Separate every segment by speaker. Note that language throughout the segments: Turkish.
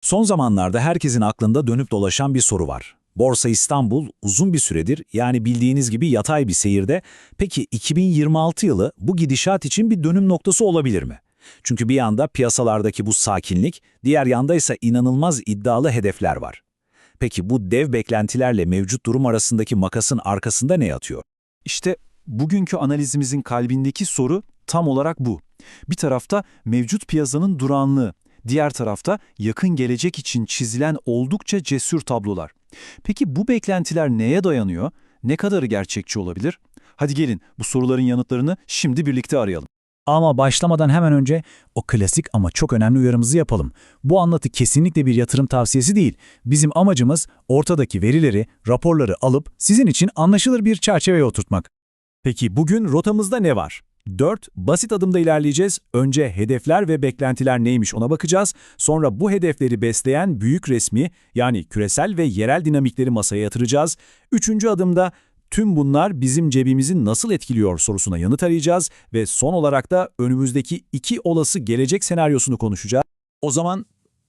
Speaker 1: Son zamanlarda herkesin aklında dönüp dolaşan bir soru var. Borsa İstanbul uzun bir süredir yani bildiğiniz gibi yatay bir seyirde. Peki 2026 yılı bu gidişat için bir dönüm noktası olabilir mi? Çünkü bir yanda piyasalardaki bu sakinlik, diğer yanda ise inanılmaz iddialı hedefler var. Peki bu dev beklentilerle mevcut durum arasındaki makasın arkasında ne yatıyor?
Speaker 2: İşte bugünkü analizimizin kalbindeki soru tam olarak bu. Bir tarafta mevcut piyasanın durağanlığı, diğer tarafta yakın gelecek için çizilen oldukça cesur tablolar. Peki bu beklentiler neye dayanıyor? Ne kadarı gerçekçi olabilir? Hadi gelin bu soruların yanıtlarını şimdi birlikte arayalım.
Speaker 3: Ama başlamadan hemen önce o klasik ama çok önemli uyarımızı yapalım. Bu anlatı kesinlikle bir yatırım tavsiyesi değil. Bizim amacımız ortadaki verileri, raporları alıp sizin için anlaşılır bir çerçeveye oturtmak. Peki bugün rotamızda ne var? 4. Basit adımda ilerleyeceğiz. Önce hedefler ve beklentiler neymiş ona bakacağız. Sonra bu hedefleri besleyen büyük resmi yani küresel ve yerel dinamikleri masaya yatıracağız. Üçüncü adımda tüm bunlar bizim cebimizi nasıl etkiliyor sorusuna yanıt arayacağız ve son olarak da önümüzdeki iki olası gelecek senaryosunu konuşacağız.
Speaker 1: O zaman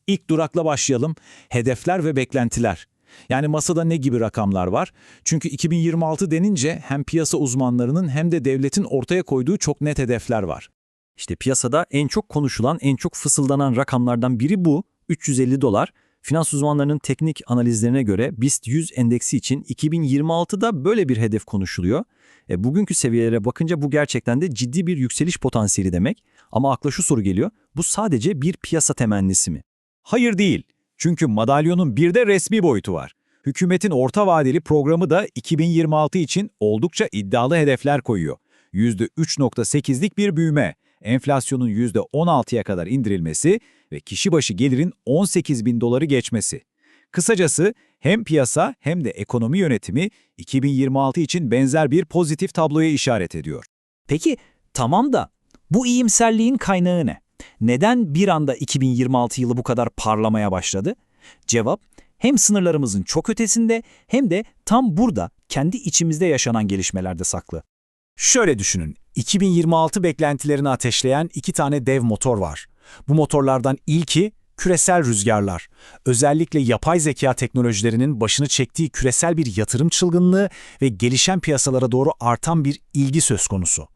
Speaker 1: ilk durakla başlayalım. Hedefler ve beklentiler. Yani masada ne gibi rakamlar var? Çünkü 2026 denince hem piyasa uzmanlarının hem de devletin ortaya koyduğu çok net hedefler var.
Speaker 4: İşte piyasada en çok konuşulan, en çok fısıldanan rakamlardan biri bu. 350 dolar. Finans uzmanlarının teknik analizlerine göre BIST 100 endeksi için 2026'da böyle bir hedef konuşuluyor. E, bugünkü seviyelere bakınca bu gerçekten de ciddi bir yükseliş potansiyeli demek. Ama akla şu soru geliyor, bu sadece bir piyasa temennisi mi?
Speaker 1: Hayır değil. Çünkü madalyonun bir de resmi boyutu var. Hükümetin orta vadeli programı da 2026 için oldukça iddialı hedefler koyuyor. %3.8'lik bir büyüme, enflasyonun %16'ya kadar indirilmesi ve kişi başı gelirin 18 bin doları geçmesi. Kısacası hem piyasa hem de ekonomi yönetimi 2026 için benzer bir pozitif tabloya işaret ediyor.
Speaker 4: Peki tamam da bu iyimserliğin kaynağı ne? Neden bir anda 2026 yılı bu kadar parlamaya başladı? Cevap hem sınırlarımızın çok ötesinde hem de tam burada kendi içimizde yaşanan gelişmelerde saklı.
Speaker 3: Şöyle düşünün, 2026 beklentilerini ateşleyen iki tane dev motor var. Bu motorlardan ilki küresel rüzgarlar. Özellikle yapay zeka teknolojilerinin başını çektiği küresel bir yatırım çılgınlığı ve gelişen piyasalara doğru artan bir ilgi söz konusu.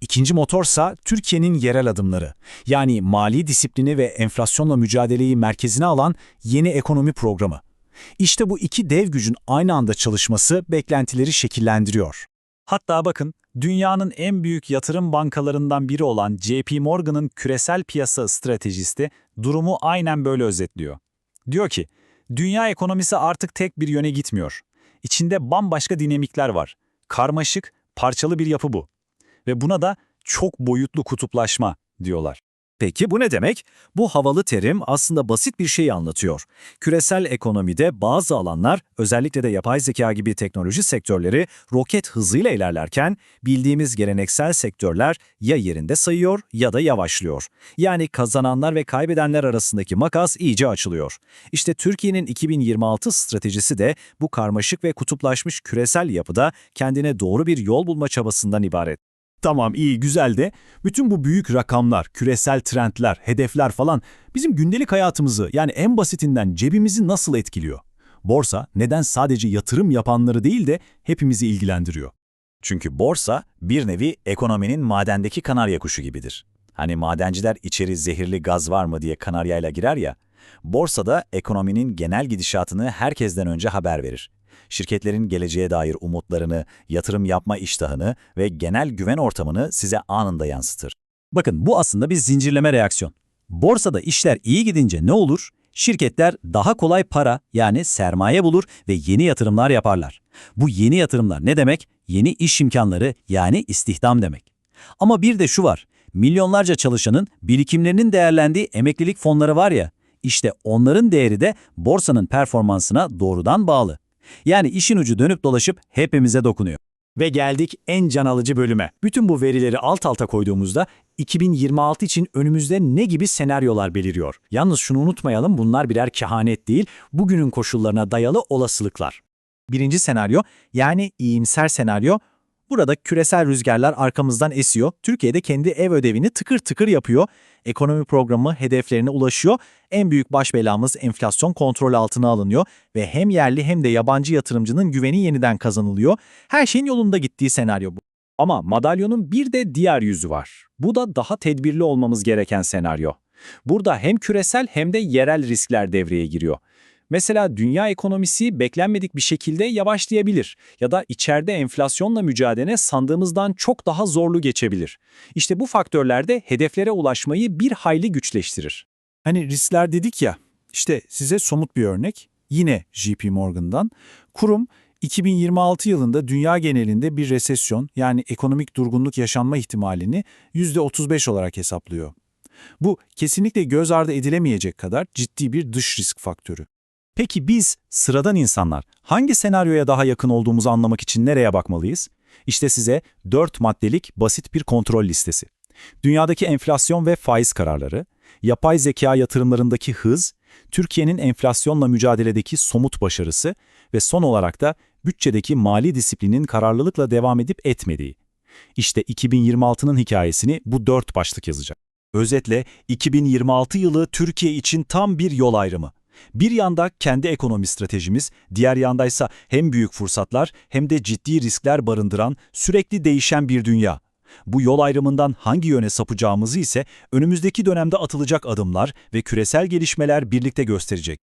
Speaker 3: İkinci motorsa Türkiye'nin yerel adımları. Yani mali disiplini ve enflasyonla mücadeleyi merkezine alan yeni ekonomi programı. İşte bu iki dev gücün aynı anda çalışması beklentileri şekillendiriyor.
Speaker 5: Hatta bakın, dünyanın en büyük yatırım bankalarından biri olan JP Morgan'ın küresel piyasa stratejisti durumu aynen böyle özetliyor. Diyor ki, dünya ekonomisi artık tek bir yöne gitmiyor. İçinde bambaşka dinamikler var. Karmaşık, parçalı bir yapı bu. Ve buna da çok boyutlu kutuplaşma diyorlar.
Speaker 4: Peki bu ne demek? Bu havalı terim aslında basit bir şeyi anlatıyor. Küresel ekonomide bazı alanlar, özellikle de yapay zeka gibi teknoloji sektörleri roket hızıyla ilerlerken bildiğimiz geleneksel sektörler ya yerinde sayıyor ya da yavaşlıyor. Yani kazananlar ve kaybedenler arasındaki makas iyice açılıyor. İşte Türkiye'nin 2026 stratejisi de bu karmaşık ve kutuplaşmış küresel yapıda kendine doğru bir yol bulma çabasından ibaret.
Speaker 3: Tamam iyi güzel de bütün bu büyük rakamlar, küresel trendler, hedefler falan bizim gündelik hayatımızı yani en basitinden cebimizi nasıl etkiliyor? Borsa neden sadece yatırım yapanları değil de hepimizi ilgilendiriyor?
Speaker 1: Çünkü borsa bir nevi ekonominin madendeki kanarya kuşu gibidir. Hani madenciler içeri zehirli gaz var mı diye kanaryayla girer ya, borsada ekonominin genel gidişatını herkesten önce haber verir. Şirketlerin geleceğe dair umutlarını, yatırım yapma iştahını ve genel güven ortamını size anında yansıtır.
Speaker 3: Bakın bu aslında bir zincirleme reaksiyon. Borsada işler iyi gidince ne olur? Şirketler daha kolay para yani sermaye bulur ve yeni yatırımlar yaparlar. Bu yeni yatırımlar ne demek? Yeni iş imkanları yani istihdam demek. Ama bir de şu var. Milyonlarca çalışanın birikimlerinin değerlendiği emeklilik fonları var ya, işte onların değeri de borsanın performansına doğrudan bağlı. Yani işin ucu dönüp dolaşıp hepimize dokunuyor. Ve geldik en can alıcı bölüme. Bütün bu verileri alt alta koyduğumuzda 2026 için önümüzde ne gibi senaryolar beliriyor? Yalnız şunu unutmayalım bunlar birer kehanet değil, bugünün koşullarına dayalı olasılıklar. Birinci senaryo yani iyimser senaryo
Speaker 4: Burada küresel rüzgarlar arkamızdan esiyor. Türkiye'de kendi ev ödevini tıkır tıkır yapıyor. Ekonomi programı hedeflerine ulaşıyor. En büyük baş belamız enflasyon kontrol altına alınıyor ve hem yerli hem de yabancı yatırımcının güveni yeniden kazanılıyor. Her şeyin yolunda gittiği senaryo bu.
Speaker 5: Ama madalyonun bir de diğer yüzü var. Bu da daha tedbirli olmamız gereken senaryo. Burada hem küresel hem de yerel riskler devreye giriyor. Mesela dünya ekonomisi beklenmedik bir şekilde yavaşlayabilir ya da içeride enflasyonla mücadele sandığımızdan çok daha zorlu geçebilir. İşte bu faktörler de hedeflere ulaşmayı bir hayli güçleştirir.
Speaker 2: Hani riskler dedik ya, işte size somut bir örnek. Yine JP Morgan'dan. Kurum 2026 yılında dünya genelinde bir resesyon yani ekonomik durgunluk yaşanma ihtimalini %35 olarak hesaplıyor. Bu kesinlikle göz ardı edilemeyecek kadar ciddi bir dış risk faktörü.
Speaker 3: Peki biz, sıradan insanlar, hangi senaryoya daha yakın olduğumuzu anlamak için nereye bakmalıyız? İşte size 4 maddelik basit bir kontrol listesi. Dünyadaki enflasyon ve faiz kararları, yapay zeka yatırımlarındaki hız, Türkiye'nin enflasyonla mücadeledeki somut başarısı ve son olarak da bütçedeki mali disiplinin kararlılıkla devam edip etmediği. İşte 2026'nın hikayesini bu dört başlık yazacak. Özetle 2026 yılı Türkiye için tam bir yol ayrımı. Bir yanda kendi ekonomi stratejimiz, diğer yandaysa hem büyük fırsatlar hem de ciddi riskler barındıran sürekli değişen bir dünya. Bu yol ayrımından hangi yöne sapacağımızı ise önümüzdeki dönemde atılacak adımlar ve küresel gelişmeler birlikte gösterecek.